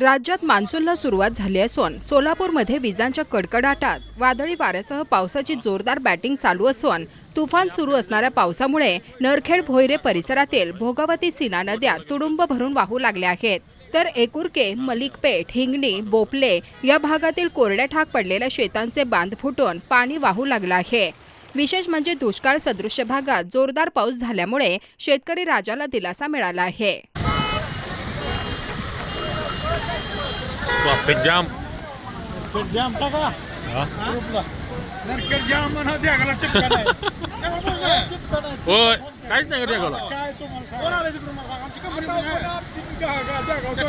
राज्यात मान्सूनला सुरुवात झाली असून सोलापूरमध्ये विजांच्या कडकडाटात वादळी वाऱ्यासह पावसाची जोरदार बॅटिंग चालू असून तुफान सुरू असणाऱ्या पावसामुळे नरखेड भोयरे परिसरातील भोगावती सीना नद्या तुडुंब भरून वाहू लागल्या आहेत. तर एकुरके मलिकपेठ हिंगणी बोपले या भागातील कोरड्या ठाक पडलेल्या शेतांचे बांध फुटून पाणी वाहू लागलं आहे. विशेष म्हणजे दुष्काळ सदृश्य भागात जोरदार पाऊस झाल्यामुळे शेतकरी राजाला दिलासा मिळाला आहे. ट्रॉफिक जाम जाम टाका नरकर जाम म्हणा द्यागाला चिटका नाही चिटका नाही. होय काहीच नाही करते गोला काय तुम्हाला सांगा. आमची कंपनी नाही.